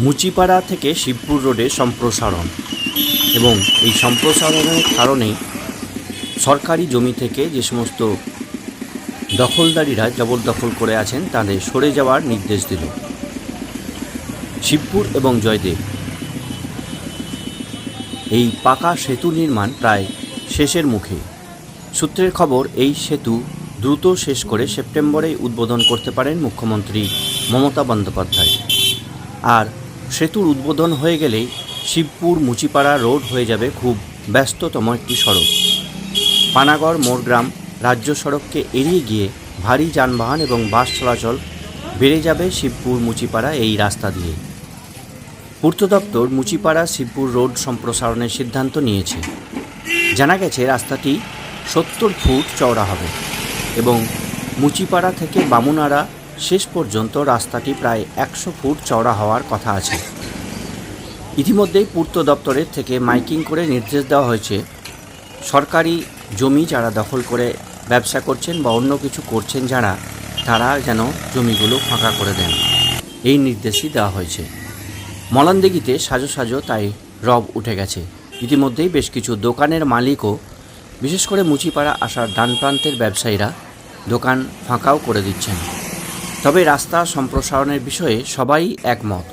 মুচিপাড়া থেকে শিবপুর রোডে সম্প্রসারণ এবং এই সম্প্রসারণের কারণেই সরকারি জমি থেকে যে সমস্ত দখলদারিরা জবরদখল করে আছেন, তাদের সরে যাওয়ার নির্দেশ দিল। শিবপুর এবং জয়দেব। এই পাকা সেতু নির্মাণ প্রায় শেষের মুখে। সূত্রের খবর, এই সেতু দ্রুত শেষ করে সেপ্টেম্বরেই উদ্বোধন করতে পারেন মুখ্যমন্ত্রী মমতা বন্দ্যোপাধ্যায়। আর সেতুর উদ্বোধন হয়ে গেলেই শিবপুর মুচিপাড়া রোড হয়ে যাবে খুব ব্যস্ততম একটি সড়ক। পানাগড় মোড়গ্রাম রাজ্য সড়ককে এড়িয়ে গিয়ে ভারী যানবাহন এবং বাস চলাচল বেড়ে যাবে শিবপুর মুচিপাড়া এই রাস্তা দিয়ে পূর্ত দপ্তর মুচিপাড়া শিবপুর রোড সম্প্রসারণের সিদ্ধান্ত নিয়েছে। জানা গেছে রাস্তাটি সত্তর ফুট চওড়া হবে এবং মুচিপাড়া থেকে বামুনারা শেষ পর্যন্ত রাস্তাটি প্রায় একশো ফুট চওড়া হওয়ার কথা আছে। ইতিমধ্যেই পূর্ত দপ্তরের থেকে মাইকিং করে নির্দেশ দেওয়া হয়েছে, সরকারি জমি যারা দখল করে ব্যবসা করছেন বা অন্য কিছু করছেন যারা, তারা যেন জমিগুলো ফাঁকা করে দেন। এই নির্দেশই দেওয়া হয়েছে। মলানদিঘিতে সাজো সাজো তাই রব উঠে গেছে। ইতিমধ্যেই বেশ কিছু দোকানের মালিকও, বিশেষ করে মুচিপাড়া আসার ডান প্রান্তের ব্যবসায়ীরা দোকান ফাঁকাও করে দিচ্ছেন। তবে রাস্তা সম্প্রসারণের বিষয়ে সবাই একমত।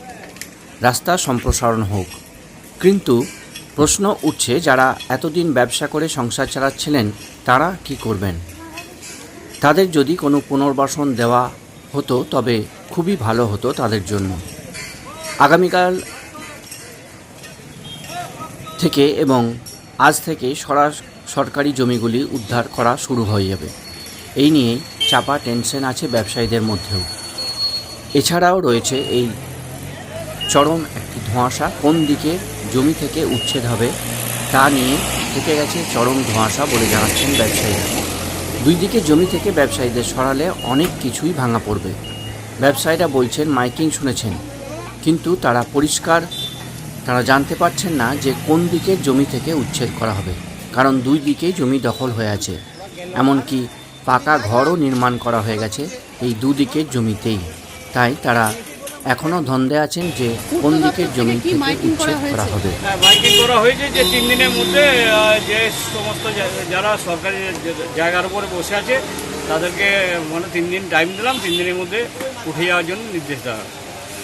রাস্তা সম্প্রসারণ হোক। কিন্তু প্রশ্ন উঠছে যারা এতদিন ব্যবসা করে সংসার চালাচ্ছিলেন, তারা কি করবেন? তাদের যদি কোনো পুনর্বাসন দেওয়া হতো, তবে খুবই ভালো হতো তাদের জন্য। আগামীকাল থেকে এবং আজ থেকে সরা সরকারি জমিগুলি উদ্ধার করা শুরু হয়ে যাবে। এই নিয়ে চাপা টেনশন আছে ব্যবসায়ীদের মধ্যেও। এছাড়াও রয়েছে এই চরম একটি ধোঁয়াশা। কোন দিকে জমি থেকে উচ্ছেদ হবে তা নিয়ে থেকে গেছে চরম ধোঁয়াশা বলে জানাচ্ছেন ব্যবসায়ীরা। দুই দিকে জমি থেকে ব্যবসায়ীদের সরালে অনেক কিছুই ভাঙা পড়বে। ব্যবসায়ীরা বলছেন, মাইকিং শুনেছেন, কিন্তু তারা পরিষ্কার, তারা জানতে পারছেন না যে কোন দিকে জমি থেকে উচ্ছেদ করা হবে। কারণ দুই দিকেই জমি দখল হয়ে আছে। এমনকি পাকা ঘরও নির্মাণ করা হয়ে গেছে এই দুদিকের জমিতেই। তাই তারা এখনও ধন্দে আছেন যে কোন দিকের জমি থেকে করা উচ্ছেদ করা হবে? হ্যাঁ মাইকিং করা হয়েছে যে তিন দিনের মধ্যে যে সমস্ত যারা সরকারি জায়গার উপরে বসে আছে তাদেরকে মানে তিন দিন টাইম দিলাম তিন দিনের মধ্যে উঠে যাওয়ার জন্য নির্দেশ দেওয়া হয়।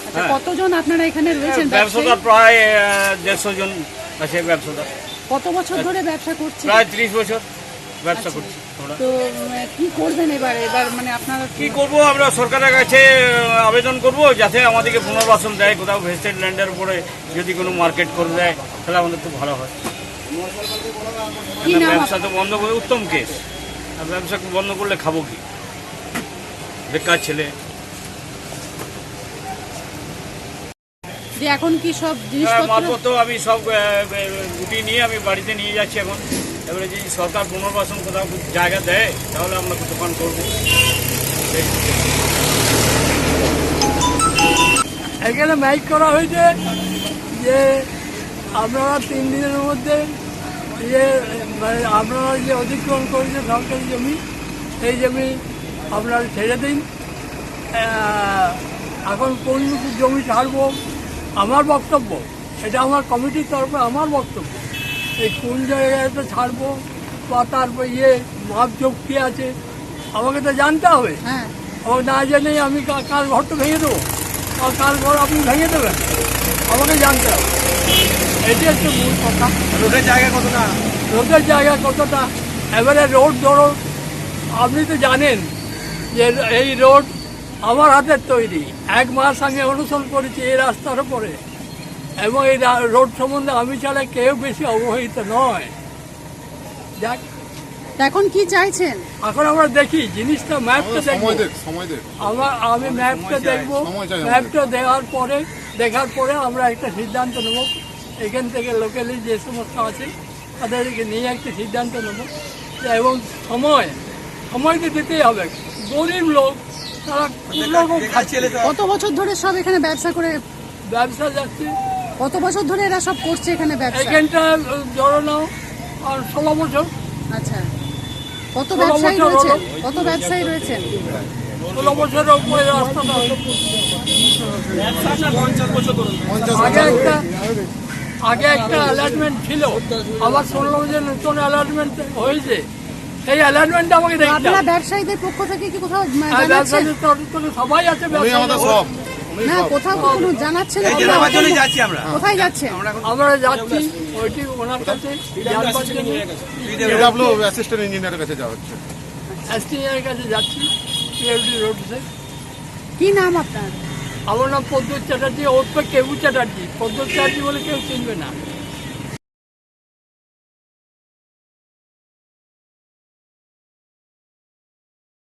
আচ্ছা হ্যাঁ। কতজন আপনারা এখানে রয়েছেন? ব্যবসাদার প্রায় দেড়শো জন আছে ব্যবসাদার। কত বছর ধরে ব্যবসা করছে প্রায় ত্রিশ বছর। ব্যবসা করছি আমরা। তো কি করবেন এবার? এবার মানে আপনারা কি করব আমরা? সরকারের কাছে আবেদন করব যাতে আমাদেরকে পুনর্বাসন দেয়। কোথাও ভেস্টেড ল্যান্ডের উপরে যদি কোনো মার্কেট করে দেয় তাহলে আমাদের তো ভালো হয়। ব্যবসা তো বন্ধ করে উত্তম কেস। আর ব্যবসা বন্ধ করলে খাব কি? বেকার ছেলে। এখন কি সব হ্যাঁ, জিনিসপত্র? আমি সব গুটিয়ে নিয়ে আমি বাড়িতে নিয়ে যাচ্ছি এখন। এবারে যদি সরকার পুনর্বাসন কোথাও জায়গা দেয়, তাহলে আমরা দোকান করব। এখানে মাইক করা হয়েছে যে আপনারা তিন দিনের মধ্যে ইয়ে মানে আপনারা যে অধিগ্রহণ করেছে সরকারি জমি, সেই জমি আপনারা ছেড়ে দিন। এখন কোন জমি ছাড়বো? আমার বক্তব্য, এটা আমার কমিটির তরফে, আমার বক্তব্য। এই কোন জায়গাতে ছাড়বো বা তারপর ইয়ে মাপযোগ কী আছে? আমাকে তো জানতে হবে। হ্যাঁ। ও না জেনেই আমি কার ঘরটা ভেঙে দেবো। আর কার ঘর আপনি ভেঙে দেবেন। আমাকে জানতে হবে। এটি হচ্ছে মূল কথা। রোডের জায়গা কতটা? রোডের জায়গা কতটা? এবারে রোড ধরো। আপনি তো জানেন যে এই রোড আমার হাতের তৈরি। এক মাস আমি অনুসরণ করেছি এই রাস্তার উপরে। এবং এই রা- রোড সম্বন্ধে আমি ছাড়া কেউ বেশি অবহিত নয়। যাক এখন কি চাইছেন? এখন আমরা দেখি জিনিসটা ম্যাপটা দেখব। আমার আমি ম্যাপটা দেখব। ম্যাপটা দেওয়ার পরে দেখার পরে আমরা একটা সিদ্ধান্ত নেব। এখান থেকে লোকালি যে সমস্ত আছে তাদেরকে নিয়ে একটা সিদ্ধান্ত নেব। এবং সময় সময় তো দিতেই হবে। গরিব লোক তারা রকম খাচ্ছে। কত বছর ধরে সব এখানে ব্যবসা করে? ব্যবসা যাচ্ছে। কত বছর ধরে এরা সব করছে এখানে ব্যবসা? এখানটা জড়ানো আর ষোলো বছর। আচ্ছা। কত ব্যবসায়ী। রয়েছেন? কত ব্যবসায়ী রয়েছেন? ষোলো বছরের উপরে আগে একটা আগে একটা অ্যালার্টমেন্ট ছিল। আবার শুনলাম যে নতুন অ্যালার্টমেন্ট হয়েছে। সেই অ্যালার্টমেন্টটা আমাকে দেখতে ব্যবসায়ীদের পক্ষ থেকে কি কোথাও ব্যবসায়ীদের সবাই আছে ব্যবসায়ীরা। না কোথাও কি কোনো জানাচ্ছেন আমরা কোথায় যাচ্ছে আমরা। যাচ্ছি? ওইটি ওনার কাছে অ্যাসিস্ট্যান্ট ইঞ্জিনিয়ারের কাছে যাওয়া হচ্ছে। এসটিআর কাছে যাচ্ছি পিএফডি রোডসে কি নাম আপনার? আমার নাম পদ্ম চ্যাটার্জি ওর কেউ চ্যাটার্জি। পদ্ম চ্যাটার্জি বলে কেউ চিনবে না।